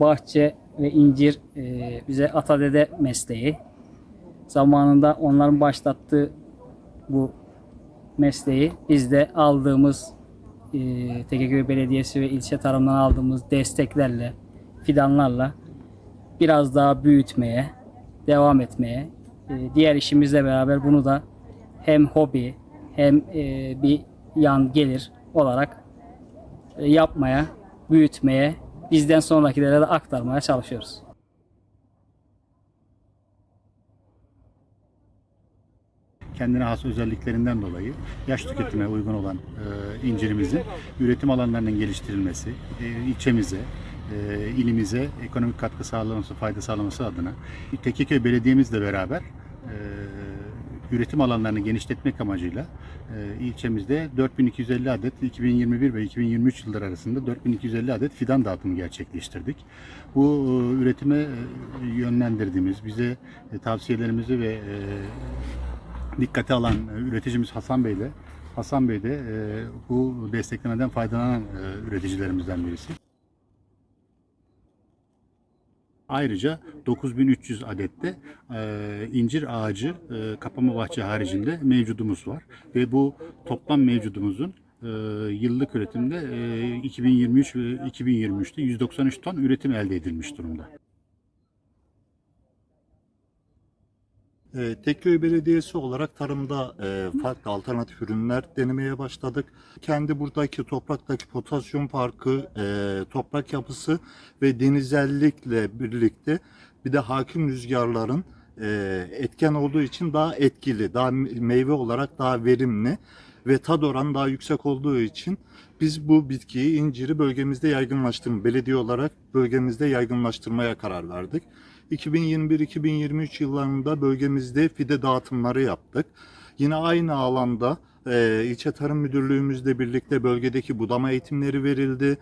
bahçe ve incir e, bize ata dede mesleği. Zamanında onların başlattığı bu mesleği biz de aldığımız e, Tekeköy Belediyesi ve ilçe tarafından aldığımız desteklerle, fidanlarla biraz daha büyütmeye, devam etmeye, e, diğer işimizle beraber bunu da hem hobi hem e, bir yan gelir olarak e, yapmaya, büyütmeye, bizden sonrakilere de aktarmaya çalışıyoruz. kendine has özelliklerinden dolayı yaş tüketime uygun olan e, incirimizin üretim alanlarının geliştirilmesi, e, ilçemize, e, ilimize ekonomik katkı sağlaması, fayda sağlaması adına Tekiköy Belediye'mizle beraber e, üretim alanlarını genişletmek amacıyla e, ilçemizde 4250 adet 2021 ve 2023 yılları arasında 4250 adet fidan dağıtımı gerçekleştirdik. Bu e, üretime e, yönlendirdiğimiz, bize tavsiyelerimizi ve dikkate alan üreticimiz Hasan Bey de Hasan Bey de bu desteklemeden faydalanan üreticilerimizden birisi. Ayrıca 9300 adette e, incir ağacı e, kapama bahçe haricinde mevcudumuz var ve bu toplam mevcudumuzun e, yıllık üretimde e, 2023 ve 2023'te 193 ton üretim elde edilmiş durumda. Tekköy Belediyesi olarak tarımda e, farklı alternatif ürünler denemeye başladık. Kendi buradaki topraktaki potasyum farkı, e, toprak yapısı ve denizellikle birlikte bir de hakim rüzgarların e, etken olduğu için daha etkili, daha meyve olarak daha verimli ve tad oranı daha yüksek olduğu için biz bu bitkiyi, inciri bölgemizde yaygınlaştırma, belediye olarak bölgemizde yaygınlaştırmaya karar verdik. 2021-2023 yıllarında bölgemizde fide dağıtımları yaptık. Yine aynı alanda e, ilçe tarım müdürlüğümüzle birlikte bölgedeki budama eğitimleri verildi.